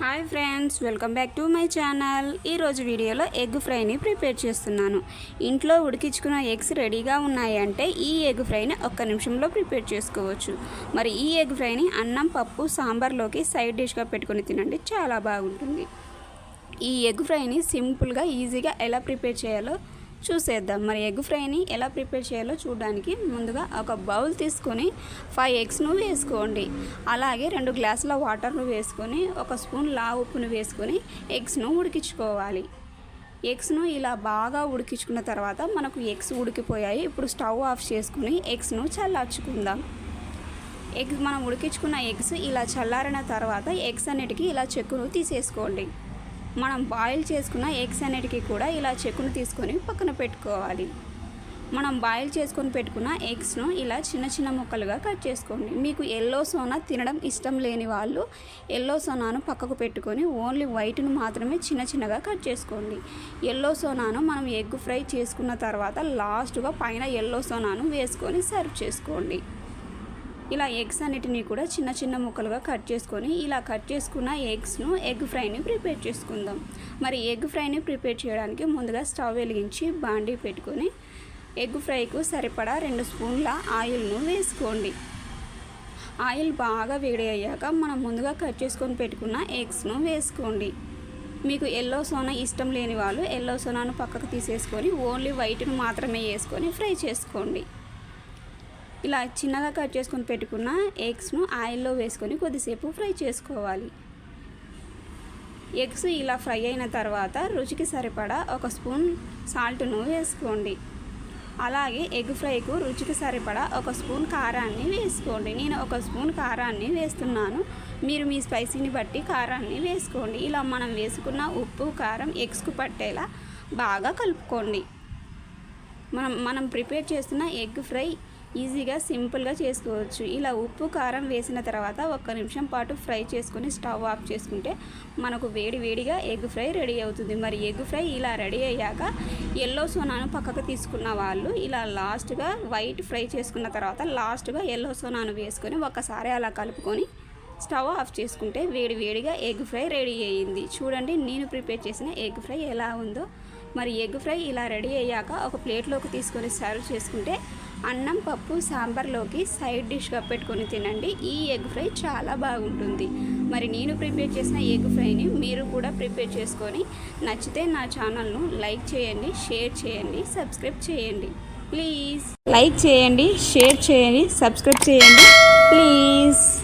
Hi friends welcome back to my channel. ఈరోజు వీడియోలో egg ఫ్రైని prepare చేస్తున్నాను. ఇంట్లో ఉడికించుకున్న ఎగ్స్ రెడీగా ఉన్నాయి అంటే ఈ ఎగ్ ఫ్రైని ఒక్క నిమిషంలో ప్రిపేర్ చేసుకోవచ్చు. మరి ఈ ఎగ్ ఫ్రైని అన్నం పప్పు సాంబార్లోకి సైడ్ డిష్గా పెట్టుకొని తినండి చాలా బాగుంటుంది. ఈ ఎగ్ ఫ్రైని సింపుల్గా ఈజీగా ఎలా ప్రిపేర్ చేయాలో చూసేద్దాం. మరి ఎగ్ ఫ్రైని ఎలా ప్రిపేర్ చేయాలో చూడడానికి ముందుగా ఒక బౌల్ తీసుకొని ఫైవ్ ఎగ్స్ను వేసుకోండి. అలాగే రెండు గ్లాసుల వాటర్ను వేసుకొని ఒక స్పూన్ లా ఉప్పును వేసుకొని ఎగ్స్ను ఉడికించుకోవాలి. ఎగ్స్ను ఇలా బాగా ఉడికించుకున్న తర్వాత మనకు ఎగ్స్ ఉడికిపోయాయి. ఇప్పుడు స్టవ్ ఆఫ్ చేసుకుని ఎగ్స్ను చల్లార్చుకుందాం. ఎగ్స్ మనం ఉడికించుకున్న ఎగ్స్ ఇలా చల్లారిన తర్వాత ఎగ్స్ అన్నిటికీ ఇలా చెక్కును తీసేసుకోండి. మనం బాయిల్ చేసుకున్న ఎగ్స్ అన్నిటికీ కూడా ఇలా చెక్కును తీసుకొని పక్కన పెట్టుకోవాలి. మనం బాయిల్ చేసుకొని పెట్టుకున్న ఎగ్స్ను ఇలా చిన్న చిన్న ముక్కలుగా కట్ చేసుకోండి. మీకు ఎల్లో సోనా తినడం ఇష్టం లేని వాళ్ళు ఎల్లో సోనాను పక్కకు పెట్టుకొని ఓన్లీ వైట్ను మాత్రమే చిన్న చిన్నగా కట్ చేసుకోండి. ఎల్లో సోనాను మనం ఎగ్ ఫ్రై చేసుకున్న తర్వాత లాస్ట్గా పైన ఎల్లో సోనాను వేసుకొని సర్వ్ చేసుకోండి. ఇలా ఎగ్స్ అన్నిటిని కూడా చిన్న చిన్న ముక్కలుగా కట్ చేసుకొని ఇలా కట్ చేసుకున్న ఎగ్స్ను ఎగ్ ఫ్రైని ప్రిపేర్ చేసుకుందాం. మరి ఎగ్ ఫ్రైని ప్రిపేర్ చేయడానికి ముందుగా స్టవ్ వెలిగించి బాండీ పెట్టుకొని ఎగ్ ఫ్రైకు సరిపడా రెండు స్పూన్ల ఆయిల్ను వేసుకోండి. ఆయిల్ బాగా వేడి అయ్యాక మనం ముందుగా కట్ చేసుకొని పెట్టుకున్న ఎగ్స్ను వేసుకోండి. మీకు ఎల్లో సోనా ఇష్టం లేని వాళ్ళు ఎల్లో సోనాను పక్కకు తీసేసుకొని ఓన్లీ వైట్ను మాత్రమే వేసుకొని ఫ్రై చేసుకోండి. ఇలా చిన్నగా కట్ చేసుకొని పెట్టుకున్న ఎగ్స్ను ఆయిల్లో వేసుకొని కొద్దిసేపు ఫ్రై చేసుకోవాలి. ఎగ్స్ ఇలా ఫ్రై అయిన తర్వాత రుచికి సరిపడా ఒక స్పూన్ సాల్ట్ను వేసుకోండి. అలాగే ఎగ్ ఫ్రైకు రుచికి సరిపడా ఒక స్పూన్ కారాన్ని వేసుకోండి. నేను ఒక స్పూన్ కారాన్ని వేస్తున్నాను. మీరు మీ స్పైసీని బట్టి కారాన్ని వేసుకోండి. ఇలా మనం వేసుకున్న ఉప్పు కారం ఎగ్స్కు పట్టేలా బాగా కలుపుకోండి. మనం మనం ప్రిపేర్ చేస్తున్న ఎగ్ ఫ్రై ఈజీగా సింపుల్గా చేసుకోవచ్చు. ఇలా ఉప్పు కారం వేసిన తర్వాత ఒక్క నిమిషం పాటు ఫ్రై చేసుకొని స్టవ్ ఆఫ్ చేసుకుంటే మనకు వేడి వేడిగా ఎగ్ ఫ్రై రెడీ అవుతుంది. మరి ఎగ్ ఫ్రై ఇలా రెడీ అయ్యాక ఎల్లో సోనాను పక్కకు తీసుకున్న వాళ్ళు ఇలా లాస్ట్గా వైట్ ఫ్రై చేసుకున్న తర్వాత లాస్ట్గా ఎల్లో సోనాను వేసుకొని ఒక్కసారి అలా కలుపుకొని స్టవ్ ఆఫ్ చేసుకుంటే వేడి వేడిగా ఎగ్ ఫ్రై రెడీ అయ్యింది. చూడండి నేను ప్రిపేర్ చేసిన ఎగ్ ఫ్రై ఎలా ఉందో. మరి ఎగ్ ఫ్రై ఇలా రెడీ అయ్యాక ఒక ప్లేట్లోకి తీసుకొని సర్వ్ చేసుకుంటే అన్నం పప్పు సాంబార్లోకి సైడ్ డిష్గా పెట్టుకొని తినండి. ఈ ఎగ్ ఫ్రై చాలా బాగుంటుంది. మరి నేను ప్రిపేర్ చేసిన ఎగ్ ఫ్రైని మీరు కూడా ప్రిపేర్ చేసుకొని నచ్చితే నా ఛానల్ను లైక్ చేయండి షేర్ చేయండి సబ్స్క్రైబ్ చేయండి. ప్లీజ్. లైక్ చేయండి షేర్ చేయండి సబ్స్క్రైబ్ చేయండి. ప్లీజ్.